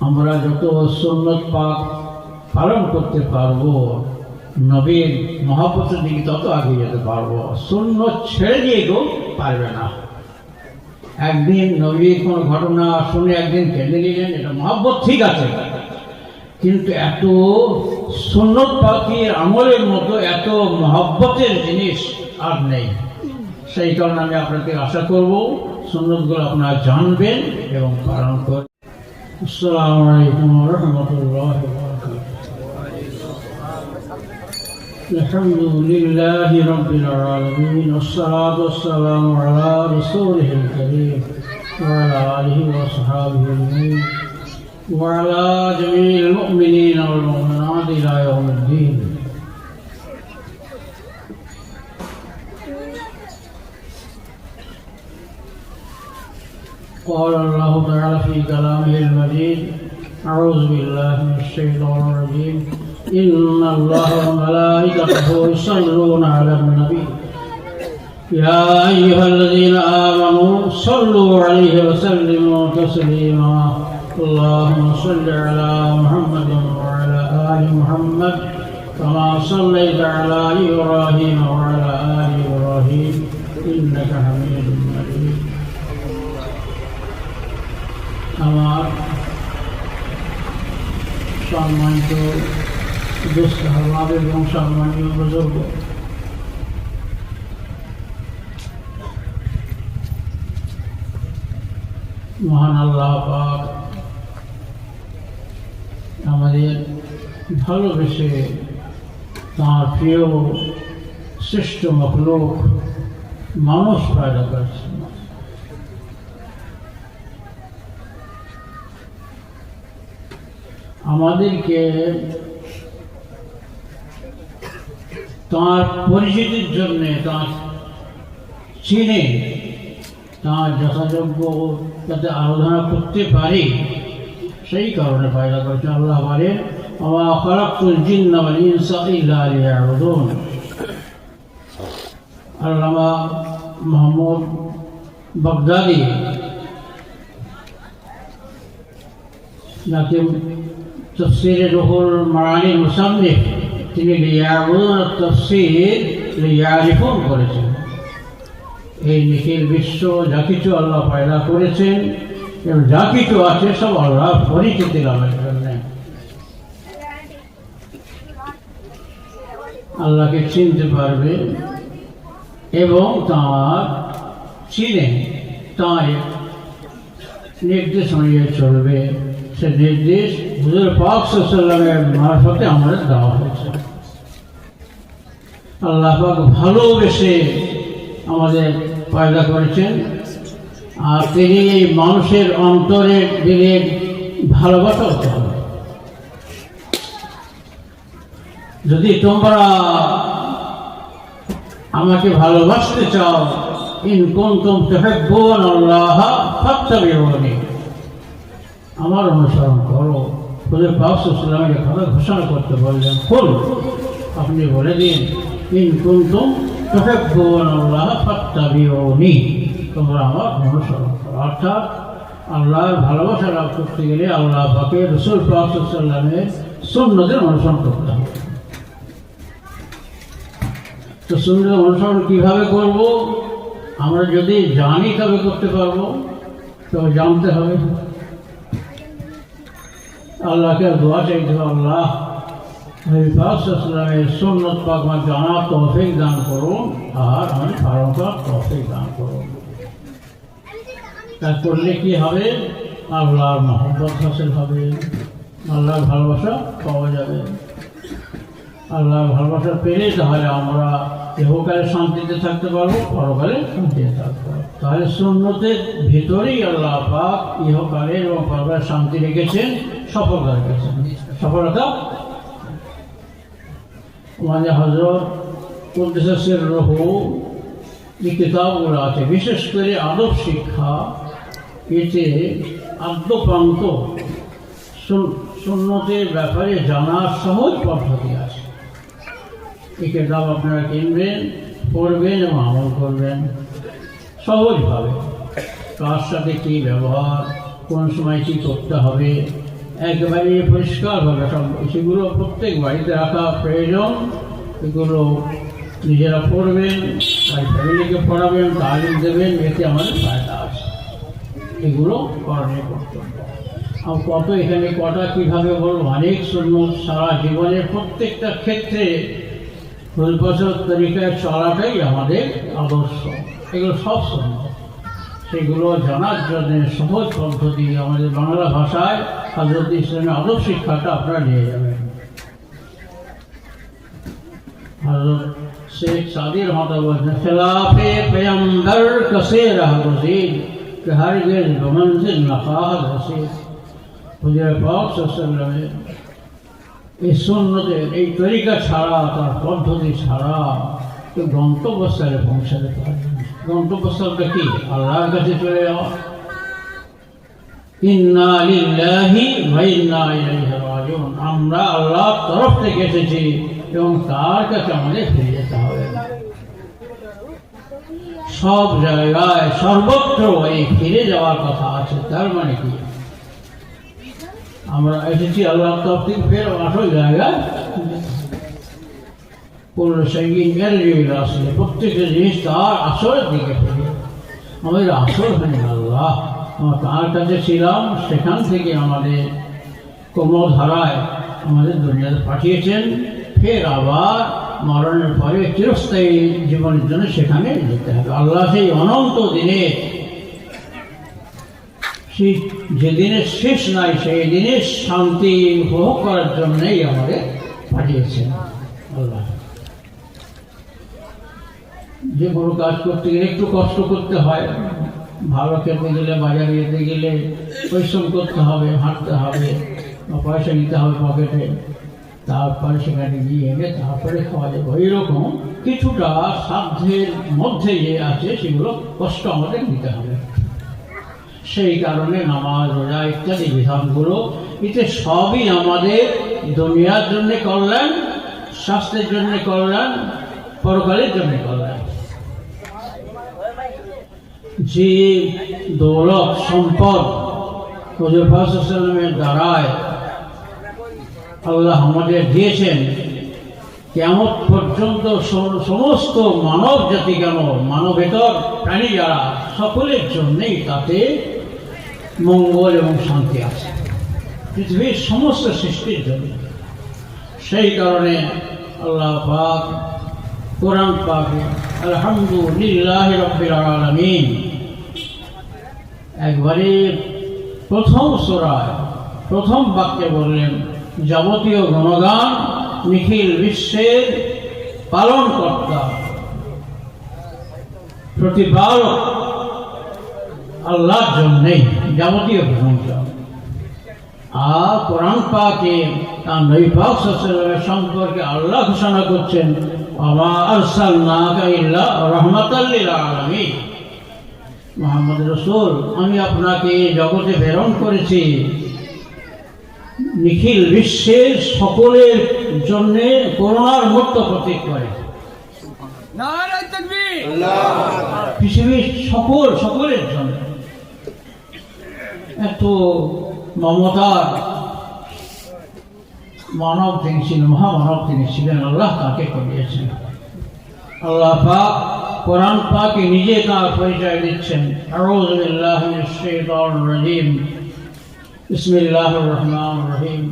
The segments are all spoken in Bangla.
আমরা যত সুন্নত পাক পালন করতে পারব, নবীর মহাপতের দিকে তত আগে যেতে পারব। সুন্নত ছেড়ে দিয়ে কেউ পারবে না। একদিন নবীর কোনো ঘটনা শুনে একদিন কেঁদে নিলেন, এটা মহাব্বত ঠিক আছে। কিন্তু এত সুন্নত পাখির আমলের মতো এত মহাব্বতের জিনিস আর নেই। সেই কারণে আমি আপনাকে আশা করব, সুন্নতগুলো আপনারা জানবেন এবং পালন করবেন। السلام عليكم ورحمة الله وبركاته. الحمد لله رب العالمين والصلاة والسلام على رسوله الكريم وعلى آله وصحابه أجمعين وعلى جميع المؤمنين والمؤمنات إلى يوم الدين. قال الله تعالى في كلامه المجيد أعوذ بالله من الشيطان الرجيم. إن الله وملائكته يصلون على النبي. يا أيها الذين آمنوا صلوا عليه وسلموا تسليما. اللهم صل على محمد وعلى آل محمد كما صليت على إبراهيم وعلى آل إبراهيم إنك حميد আমার সম্মানিত দুস্থ এবং সম্মানীয় বুজুর্গ মহান আল্লাহ পাক আমাদের ভালোবেসে তাঁর প্রিয় শ্রেষ্ঠ মখলোক মানুষ পয়দা করেছেন। আমাদেরকে তাঁর পরিচিতির জন্যে তাঁর চিনে, তাঁর যথাযোগ্য যাতে আরাধনা করতে পারি, সেই কারণে পয়দা করেছেন আল্লাহ বলে আমা খরাকুল জিন্না ওয়াল ইনসা ইল্লা লিয়াবুদুন। আল্লামা মোহাম্মদ বাগদাদি, যাকে তফসির রুহুল মারানি মুসান্নিফ তিনি লিয়াবুদুন তফসির লিয়ারিফুন করেছেন। এই নিখিল বিশ্ব যা কিছু আল্লাহ পয়দা করেছেন এবং যা কিছু আছে সব আল্লাহ পরিচিতি লাভের জন্য। আল্লাহকে চিনতে পারবে এবং তাঁর চিনে তাঁর নির্দেশ অনুযায়ী চলবে। সে নির্দেশ হুজুর পাক সাল্লামের মারফতে আমাদের দেওয়া হয়েছে। আল্লাহ পাক ভালোবেসে আমাদের পয়দা করেছেন। আর তিনি মানুষের অন্তরে দিলেন ভালোবাসা হতে হবে। যদি তোমরা আমাকে ভালোবাসতে চাও, ইন কুনতুম তুহিব্বুন আল্লাহ ফাত্তাবিউনি। আমার অনুসরণ করো। হুজুর পাক আলাইহি কথা ঘোষণা করতে বললেন, ফুল, আপনি বলে দিন, ইন কুনতুম তুহিব্বুন আল্লাহ ফাত্তাবিউনি। তোমরা আমার অনুসরণ করো। অর্থাৎ আল্লাহর ভালোবাসা লাভ করতে গেলে আল্লাহ পাকে রসুল পাক সুন্নতের অনুসরণ করতে হবে। তো সুন্দর অনুসরণ কীভাবে করব? আমরা যদি জানি তবে করতে পারব, তবে জানতে হবে। আল্লাহকে দোয়া হবে আল্লাহ। নবীলামের সুন্নত পাক আমার জানার তৌফিক দান করুন আর আমি পালন করার তৌফিক দান করুন তা করলে কি হবে? আল্লাহর মহব্বত হাসিল হবে, আল্লাহর ভালোবাসা পাওয়া যাবে। আল্লাহর ভালোবাসা পেলে তাহলে আমরা ইহকালে শান্তিতে থাকতে পারব, পরকালে শান্তিতে থাকতে পারব। তাহলে সুন্নতের ভেতরেই আল্লাহ পাক ইহকালে এবং পরকালে শান্তি রেখেছেন। সফলতা রেখেছেন সফলতা আমাদের হজরত উদ্দেশ্যের রহু কিতাবগুলো আছে। বিশেষ করে আদব শিক্ষা, এতে আদ্যপ্রান্ত সুন্নতের ব্যাপারে জানার সহজ পদ্ধতি আছে। এই কিতাব আপনারা কিনবেন, পড়বেন এবং আমল করবেন সহজভাবে। কার সাথে কী ব্যবহার, কোন সময় কী করতে হবে একেবারে পরিষ্কারভাবে সব সেগুলো প্রত্যেক বাড়িতে রাখা প্রয়োজন। এগুলো নিজেরা পড়বেন তাই ফ্যামিলিকে পড়াবেন তালিম দেবেন, এতে আমাদের ফায়দা আছে। এগুলো করণীয় কর্তব্য। আর কত এখানে কটা কীভাবে বলব? অনেক শূন্য সারা জীবনের প্রত্যেকটা ক্ষেত্রে ফুলবছর তরিকায় চলাটাই আমাদের আদর্শ। এগুলো সব শূন্য সেগুলো জানার জন্য সহজ পদ্ধতি আমাদের বাংলা ভাষায় হজরত ইসলামের আদব শিক্ষাটা আপনারা নিয়ে যাবেন हजरत शेख सादी रहमत खिलाफ पैगम्बर कसे रह गुजीर कि हर गिर बमंजिल नफाह रसीद হুজুর পাক সাল্লামের এই সুন্নতের এই তরিকা ছাড়া তার পদ্ধতি ছাড়া কেউ গন্তব্যস্থলে পৌঁছাতে পারবে না গন্তব্যস্থলটা কি আল্লাহর কাছে চলে যাওয়া আমরা আল্লাহর তরফ থেকে এসেছি এবং তার কাছে আমাদের ফিরে যেতে হবে। সব জায়গায় সর্বত্র এই ফিরে যাওয়ার কথা আছে, তার মানে কি? আমরা এসেছি আল্লাহ তরফ থেকে ফের আসল জায়গায়। কোন সঙ্গীন আসলে প্রত্যেকটা জিনিস তার আসলের দিকে ফিরে। আমাদের আসল হয়নি আল্লাহ। তার কাছে ছিলাম, সেখান থেকে আমাদের কোমর ধারায় আমাদের দুনিয়াতে পাঠিয়েছেন। ফের আবার মরণের পরে চিরস্থায়ী জীবনের জন্য সেখানে যেতে হবে। আল্লাহ সেই অনন্ত দিনে, সেই যেদিনের শেষ নাই, সেই দিনের শান্তি উপভোগ করার জন্যই আমাদের পাঠিয়েছেন আল্লাহ। যে কোনো কাজ করতে গেলে একটু কষ্ট করতে হয়। ভালো খেতে গেলে বাজারে যেতে গেলে পরিশ্রম করতে হবে, হাঁটতে হবে পয়সা নিতে হবে পকেটে। তারপরে সেখানে গিয়ে এনে তারপরে খাওয়া যাবে ওই রকম কিছুটা সাধ্যের মধ্যে যে আছে, সেগুলো কষ্ট আমাদের নিতে হবে। সেই কারণে নামাজ, রোজা ইত্যাদি বিধানগুলো, এতে সবই আমাদের দুনিয়ার জন্য কল্যাণ, স্বাস্থ্যের জন্য কল্যাণ, পরকালের জন্য কল্যাণ। যে দৌলত, সম্পদ হজরফাসের দ্বারায় আল্লাহ আমাদের দিয়েছেন কেমন পর্যন্ত সমস্ত মানব জাতি কেন মানবেতর প্রাণী যারা, সকলের জন্যেই তাতে মঙ্গল এবং শান্তি আছে। পৃথিবীর সমস্ত সৃষ্টির জন্য। সেই কারণে আল্লাহ পাক কোরআন পাকে আলহামদুলিল্লাহ রব্বিল আলামিন একবারে প্রথম সোরায়, প্রথম বাক্যে বললেন, যাবতীয় গণগান নিখিল বিশ্বের পালনকর্তা। প্রতিপালক আল্লাহর জন্যেই যাবতীয় প্রশংসা আর কোরআন পাকে তার নবী পাক সাল্লাল্লাহু সম্পর্কে আল্লাহ ঘোষণা করছেন আমা আরসালনাকা ইল্লা আলামিন। মোহাম্মদ রসুল আমি আপনাকে জগতে প্রেরণ করেছি। নিখিল বিশ্বের সকলের জন্য করোনার মুক্ত প্রতীক করে। পৃথিবীর সকল সকলের জন্য। এত মমতার মানব তিনি ছিলেন মহামানব তিনি ছিলেন আল্লাহ তাকে করিয়েছেন আল্লাহ পাক কোরআন পাকে নিজে তার পরিচয় দিচ্ছেন আউযু বিল্লাহি মিনাশ শাইতানির রাজীম বিসমিল্লাহির রহমানির রহিম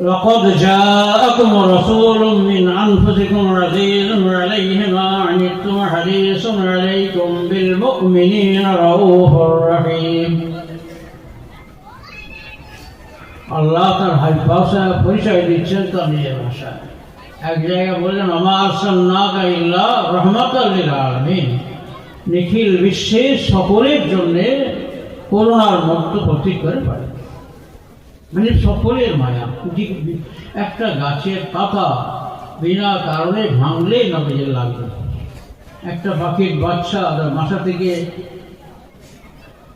لقد جاءكم رسول من أنفسكم عزيز عليه ما عنتم حريص عليكم بالمؤمنين رؤوف رحيم আল্লাহ তার হাই ভাষা পরিচয় দিচ্ছেন তার নিজের ভাষায় এক জায়গায় বললেন আমার সান্নাকা ইল্লা রহমত আলমিন। নিখিল বিশ্বের সকলের জন্যে করোনার মুক্ত প্রতীক করে পারে। মানে সকলের মায়া। একটা গাছের পাতা বিনা কারণে ভাঙলেই নবীজের লাগবে। একটা পাখির বাচ্চা তার মাথা থেকে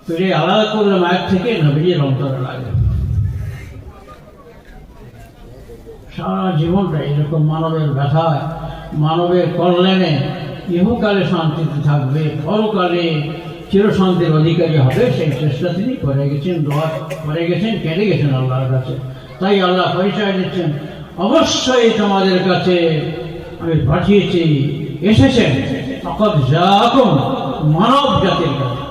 পেরে আলাদা করলে মায়ের থেকে নবীজের অন্তরে লাগে সারা জীবনটা এরকম মানবের ব্যথায় মানবের কল্যাণে ইহকালে শান্তিতে থাকবে পরকালে চিরশান্তির অধিকারী হবে, সেই চেষ্টা তিনি করে গেছেন, দোয়া করে গেছেন, কেঁদে গেছেন আল্লাহর কাছে। তাই আল্লাহ পরিচয় দিচ্ছেন অবশ্যই তোমাদের কাছে আমি পাঠিয়েছি। এসেছেন যাকুম মানব জাতির কাছে।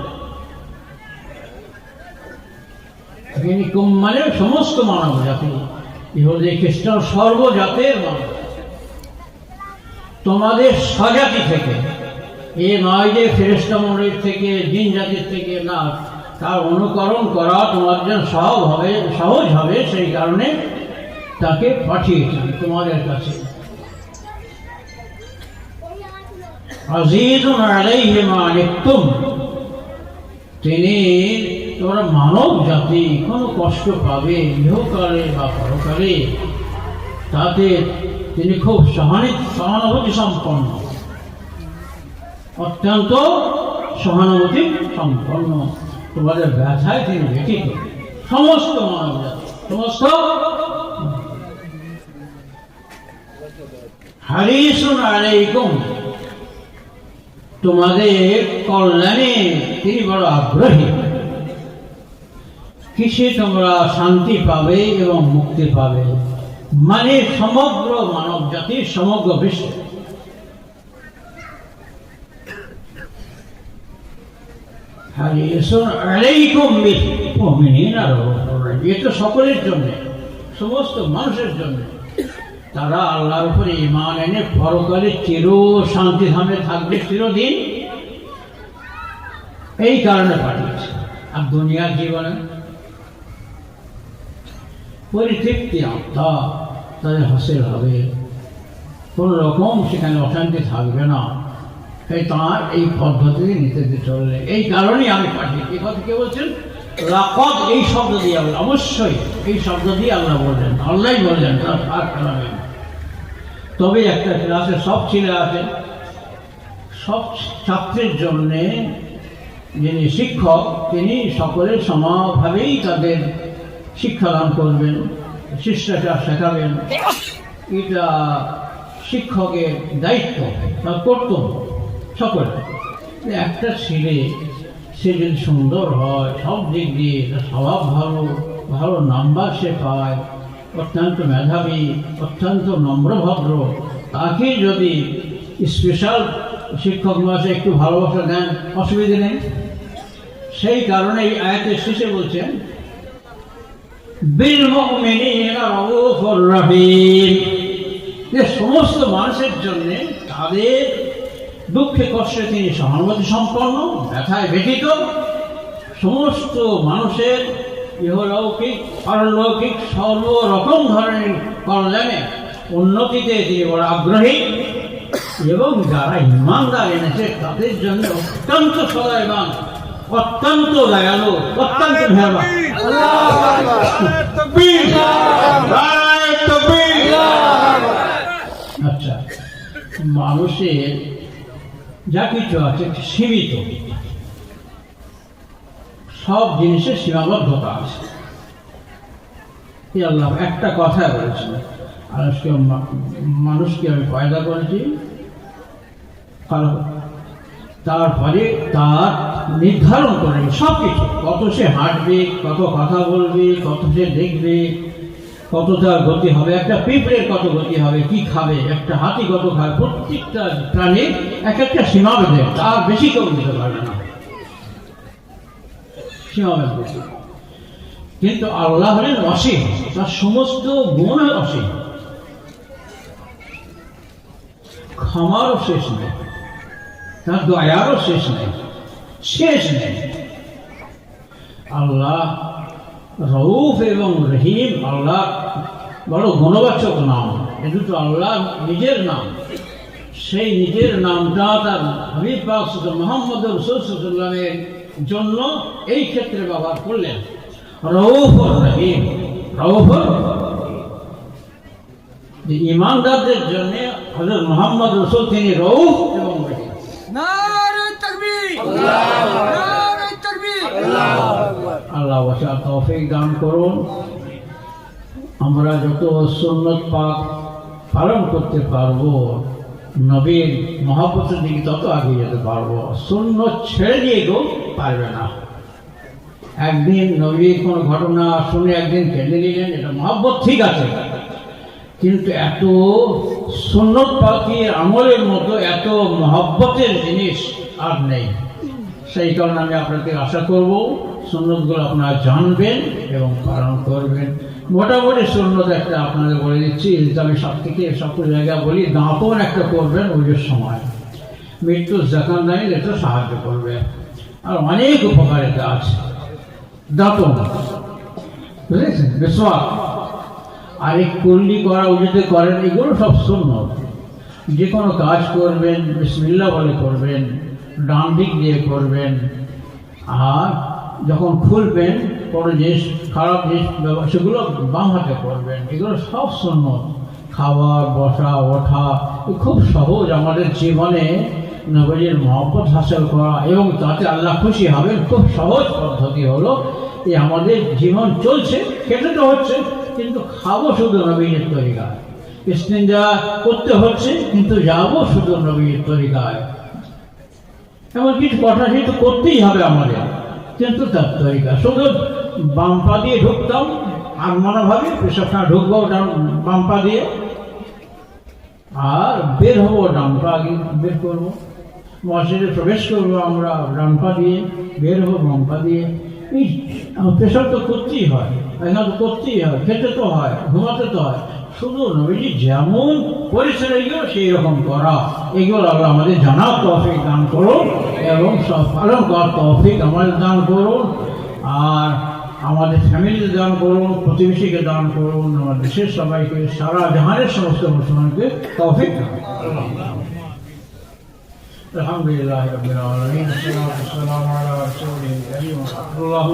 মানে সমস্ত মানব জাতি। ইহুদি খ্রিস্টান সর্বজাতের মানুষ। তোমাদের স্বজাতি থেকে, এ নয় যে ফেরেস্তা মন্ডলীর থেকে, জিন জাতির থেকে, না, তার অনুকরণ করা তোমার জন্য সহজ হবে সহজ হবে সেই কারণে তাকে পাঠিয়েছেন তোমাদের কাছে। আনিতুম তিনি তোমরা মানব জাতি কোনো কষ্ট পাবে, ইহকালে বা পরকালে। তাতে তিনি খুব সহানি সহানুভূতি সম্পন্ন। অত্যন্ত সহানুভূতি সম্পন্ন। তোমাদের ব্যথায় তিনি ব্যতীত সমস্ত মানব জাতি, সমস্ত হারিসুন আলাইকুম। তোমাদের কল্যাণে তিনি বড় আগ্রহী। কিসে তোমরা শান্তি পাবে এবং মুক্তি পাবে? মানে সমগ্র মানব জাতির, সমগ্র বিশ্ব। হারিসুন আলাইকুম বিল মুমিনিনা রাউফুর রাহিম। এ তো সকলের জন্য, সমস্ত মানুষের জন্য। তারা আল্লাহর উপরে ইমান এনে পরকালে চির শান্তি ধামে থাকবে, চিরদিন। এই কারণে পাঠিয়েছে। আর দুনিয়ার জীবনে পরিতৃপ্তি আত্মা তাদের হাসিল হবে। কোন রকম সেখানে অশান্তি থাকবে না। এই তাঁর এই পদ্ধতি নিতে চললে। এই কারণেই আমি পাঠিয়েছি। কথা কে বলছেন? লাকত এই শব্দ দিয়ে আল্লাহ, অবশ্যই এই শব্দ দিয়ে আল্লাহ বললেন। আল্লাহ বললেন, তার আর কালামে না। তবে একটা ক্লাসে সব ছেলে আছে। সব ছাত্রের জন্যে যিনি শিক্ষক, তিনি সকলের সমাভাবেই তাদের শিক্ষাদান করবেন, শিষ্টাচার শেখাবেন। এটা শিক্ষকের দায়িত্ব কর্তব্য সকলে একটা ছেলে, সে যদি সুন্দর হয়, সব দিক দিয়ে তার স্বভাব ভালো ভালো নাম্বার সে পায়, অত্যন্ত মেধাবী, অত্যন্ত নম্রভদ্র তাকে যদি স্পেশাল শিক্ষক মাসে একটু ভালোবাসা দেন, অসুবিধে নেই। সেই কারণে এই আয়াতের শেষে বলছেন বিল মুমিনিনা রাউফুর রহিম সমস্ত মানুষের জন্য তাদের দুঃখে কষ্টে তিনি সহানুভূতি সম্পন্ন, ব্যথায় ব্যথিত, সমস্ত মানুষের ইহলৌকিক, পারলৌকিক, সর্বরকম ধরনের কল্যাণে উন্নতিতে তিনি বড় আগ্রহী এবং যারা ইমানদার এনেছে, তাদের জন্য অত্যন্ত সদয়বান অত্যন্ত দয়ালু অত্যন্ত মেহরবান আচ্ছা মানুষের যা কিছু আছে সীমিত। সব জিনিসের সীমাবদ্ধতা আছে। আল্লাহ একটা কথা বলেছেন। মানুষকে মানুষকে আমি পয়দা করেছি। কারণ তারপরে তার নির্ধারণ করে সব কিছু কত সে হাঁটবে, কত কথা বলবে, কত সে দেখবে, কত তার গতি হবে, একটা পিঁপড়ের কত গতি হবে, কি খাবে, একটা হাতি কত খাবে, প্রত্যেকটা প্রাণীর এক একটা সীমা বেঁধে তার বেশি কেউ দিতে পারবে না। কিন্তু আল্লাহ হলেন অসীম, তার সমস্ত গুণ অসীম। ক্ষমারও শেষ নেই, তার দয়ারও শেষ নেই। শেষ নেই আল্লাহ রউফ এবং রহিম, আল্লাহ বড় গুণবাচক নাম। এ দুটো আল্লাহ নিজের নাম। সেই নিজের নামটা তার হাবিব মোহাম্মদ রসুলের জন্য এই ক্ষেত্রে ব্যবহার করলেন। রউফ ও রহিম। যে ইমানদারদের জন্য হজরত মোহাম্মদ রসুল তিনি রউফ এবং রহিম। তাকবীর আল্লাহ তৌফিক দান করুন। আমরা যত সুন্নত পাক পালন করতে পারব, নবীর মহাপতের দিকে তত এগিয়ে যেতে পারব। শূন্য ছেড়ে দিয়ে কেউ পারবে না। একদিন নবীর কোনো ঘটনা শুনে একদিন কেঁদে নিলেন, এটা মহাব্বত ঠিক আছে। কিন্তু এত সুন্নত পাখির আমলের মতো এত মহব্বতের জিনিস আর নেই। সেই কারণে আমি আপনাদের আশা করব সুন্নতগুলো আপনারা জানবেন এবং পালন করবেন। মোটামুটি সুন্নত একটা আপনাদের বলে দিচ্ছি আমি সব থেকে সব জায়গায় বলি দাঁপন একটা করবেন ওইটার সময়। মৃত্যুর জাকান নাই এটা সাহায্য করবে। আর অনেক উপকারিতা আছে। দাঁতন বুঝেছেন? বিশ্বাস আর এই কুল্লি করা উচিত করেন, এগুলো সব শূন্য যে কোনো কাজ করবেন বিসমিল্লা বলে করবেন। ডান দিক দিয়ে করবেন। আর যখন খুলবেন, কোনো জিনিস, খারাপ জিনিস, সেগুলো বাম হাতে করবেন। এগুলো সব শূন্য খাওয়া, বসা, ওঠা খুব সহজ আমাদের জীবনে নবীর মহব্বত হাসিল করা এবং তাতে আল্লাহ খুশি হবেন। খুব সহজ পদ্ধতি হলো এই আমাদের জীবন চলছে, খেতে তো হচ্ছে, কিন্তু খাব শুধু নবীনের তরিকায়। ইস্তেঞ্জা করতে হচ্ছে, কিন্তু যাব শুধু নবীনের তরিকায়। এমন কিছু কথা যেহেতু করতেই হবে আমাদের। কিন্তু তার তরিকা শুধু দিয়ে ঢুকতাম, আর পেশাবটা ঢুকবো দিয়ে। আর বের হব, ডান আগে বের করব। মসজিদে প্রবেশ করব আমরা, ডান দিয়ে বের হব, বাম পা দিয়ে। এই পেশাব তো করতেই হয় তো করতেই হয়, খেতে তো হয়, ঘুমাতে তো হয়। শুধু নবীজি যেমন করেছেন এগুলো সেই রকম করা এগুলো আল্লাহ আমাদের জানার তৌফিক দান করুন এবং সব পালন করার তৌফিক আমাদের দান করুন আর আমাদের ফ্যামিলিতে দান করুন প্রতিবেশীকে দান করুন আমার দেশের সবাইকে সারা জাহানের সমস্ত মুসলমানকে তৌফিক দান করুন। الحمد لله رب العالمين والصلاة والسلام على رسوله الكريم ورحمة الله